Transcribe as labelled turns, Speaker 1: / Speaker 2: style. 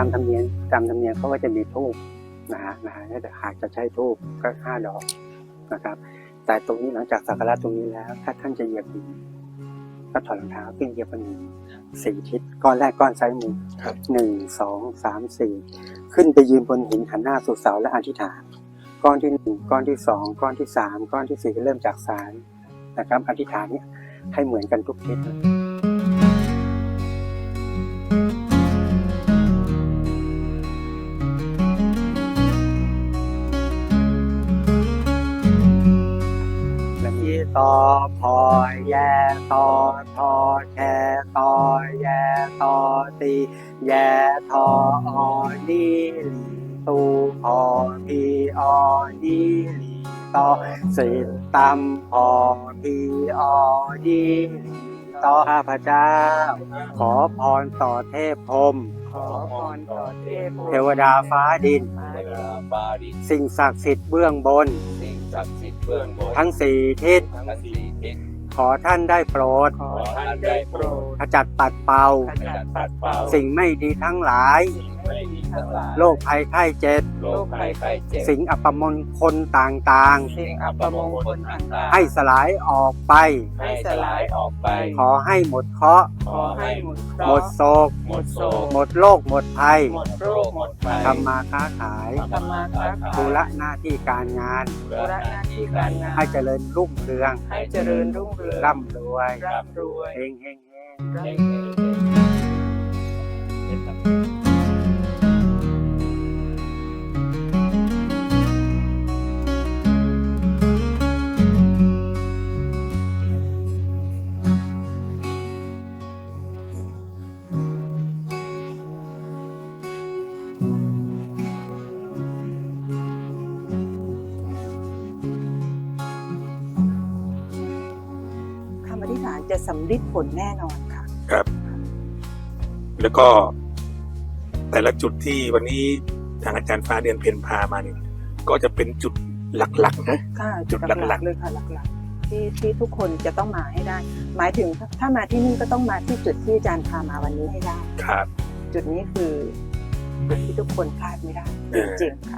Speaker 1: ตามธรรมเนียมตามธรรมเนียมเขาก็จะมีทูบนะฮะนะฮะแต่หากจะใช้ทูบก็ห้าดอกนะครับ แต่ตรงนี้หลังจากสักการะตรงนี้แล้ว ถ้าท่านจะเหยียบดินก็ถอดรองเท้าขึ้นเหยียบบนดินสี่ทิศก้อนแรกก้อนซ้ายมือ
Speaker 2: ครับ
Speaker 1: หนึ่งสองสามสี่ขึ้นไปยืนบนหินหันหน้าสู่เสาและอธิษฐาน ก้อนที่หนึ่งก้อนที่สองก้อนที่สามก้อนที่สี่ก็เริ่มจากสารนะครับ อธิษฐานเนี่ยให้เหมือนกันทุกทิศ ต่อพอแย่ต่อทอแชต่อแย่ต่อตีแย่ทอออนีหลีตูพอพีออนีหลีต่อสิตัมพอพีออนีหลีต่อข้าพเจ้า ขอพรต่อเทพพรหม
Speaker 3: ขอพรต่อเทพ
Speaker 1: เทวดาฟ้าดิน
Speaker 3: ฟ้า
Speaker 2: เว
Speaker 3: ดิน
Speaker 2: ลาบาดิน
Speaker 1: สิ่งศักดิ์สิทธิ์เบื้องบน
Speaker 2: สิ่ง ศักดิ์สิทธิ์เบื้องบน
Speaker 1: ทั้งสี่ทิศ
Speaker 2: ทั้งสี่ทิศ
Speaker 1: ขอท่านได้โปรด
Speaker 3: ขอท่านได้โปรด
Speaker 1: ขจัดปัดเป่า
Speaker 3: ขจัดปัดเป่า
Speaker 1: สิ่งไม่ดีทั้งหลาย
Speaker 3: สิ่งไม่ดีทั้งหลาย
Speaker 1: โรคภัยไข้เจ็บ
Speaker 2: โรคภัยไข้เจ็บ
Speaker 1: สิ่งอัปมงคลต่าง
Speaker 3: สิ่งอัปมงคลต่าง
Speaker 1: ๆ ให้สลายออกไป
Speaker 3: ให้สลายออกไป
Speaker 1: ขอให้หมดเคราะห์
Speaker 3: ขอให้หมดเคราะ
Speaker 1: หมด
Speaker 3: ห์
Speaker 1: โศก
Speaker 3: หมดโศก
Speaker 1: หมดโรคหมดภัย
Speaker 3: หมดโรคหมดภัย
Speaker 1: ทำมาค้าขาย
Speaker 3: ทำมาค้าขาย
Speaker 1: ธุระหน้าที่การงาน
Speaker 3: ธุระหน้าที่การงาน
Speaker 1: ให้เจริญรุ่งเรือง
Speaker 3: ให้เจริญรุ่งเรือง
Speaker 1: ร่ำรวย
Speaker 3: ร่ำรวย
Speaker 1: เฮงเฮงเฮง
Speaker 3: ร่ำ
Speaker 2: เฮ
Speaker 3: รงวย
Speaker 2: เฮงเฮงำ
Speaker 4: อธิษฐานจะสำลิดผลแน่นอนค่ะ
Speaker 5: ครับ แล้วก็แต่ละจุดที่วันนี้ทางอาจารย์ฟ้าเดือนเพนพามาเนี่ยก็จะเป็นจุดหลักๆนะ
Speaker 4: ค่ะ
Speaker 5: จุดหลักๆ
Speaker 4: เลยค่ะหลักๆที่ที่ทุกคนจะต้องมาให้ได้ หมายถึงถ้าถ้ามาที่นี่ก็ต้องมาที่จุดที่อาจารย์พามาวันนี้ให้ได้
Speaker 5: ครับ
Speaker 4: จุดนี้คือจุดที่ทุกคนพลาดไม่ได้
Speaker 5: เออ
Speaker 4: จริงๆค่ะ